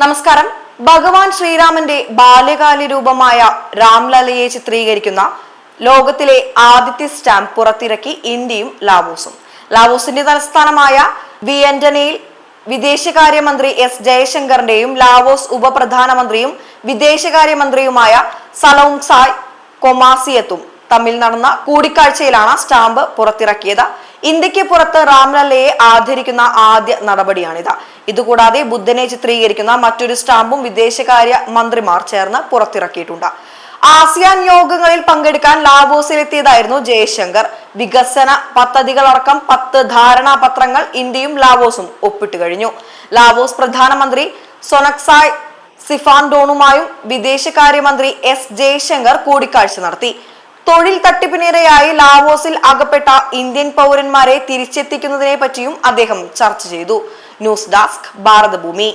നമസ്കാരം. ഭഗവാൻ ശ്രീരാമന്റെ ബാല്യകാല രൂപമായ രാംലലയെ ചിത്രീകരിക്കുന്ന ലോകത്തിലെ ആദ്യത്തെ സ്റ്റാമ്പ് പുറത്തിറക്കി ഇന്ത്യയും ലാവോസും. ലാവോസിന്റെ തലസ്ഥാനമായ വിയന്റനയിൽ വിദേശകാര്യമന്ത്രി എസ് ജയശങ്കറിന്റെയും ലാവോസ് ഉപപ്രധാനമന്ത്രിയും വിദേശകാര്യമന്ത്രിയുമായ സലോങ്സായ് കൊമാസിയത്തും തമ്മിൽ നടന്ന കൂടിക്കാഴ്ചയിലാണ് സ്റ്റാമ്പ് പുറത്തിറക്കിയത്. ഇന്ത്യയ്ക്ക് പുറത്ത് റാംലല്ലയെ ആദരിക്കുന്ന ആദ്യ നടപടിയാണിത്. ഇതുകൂടാതെ ബുദ്ധനെ ചിത്രീകരിക്കുന്ന മറ്റൊരു സ്റ്റാമ്പും വിദേശകാര്യ മന്ത്രിമാർ ചേർന്ന് പുറത്തിറക്കിയിട്ടുണ്ട്. ആസിയാൻ യോഗങ്ങളിൽ പങ്കെടുക്കാൻ ലാവോസിലെത്തിയതായിരുന്നു ജയശങ്കർ. വികസന പദ്ധതികളടക്കം പത്ത് ധാരണാപത്രങ്ങൾ ഇന്ത്യയും ലാവോസും ഒപ്പിട്ടു കഴിഞ്ഞു. ലാവോസ് പ്രധാനമന്ത്രി സൊനക്സായ് സിഫാൻഡോണുമായും വിദേശകാര്യമന്ത്രി എസ് ജയശങ്കർ കൂടിക്കാഴ്ച നടത്തി. തൊഴിൽ തട്ടിപ്പിനിരയായി ലാവോസിൽ അകപ്പെട്ട ഇന്ത്യൻ പൗരന്മാരെ തിരിച്ചെത്തിക്കുന്നതിനെ പറ്റിയും അദ്ദേഹം ചർച്ച ചെയ്തു. News desk Bharathabhoomi.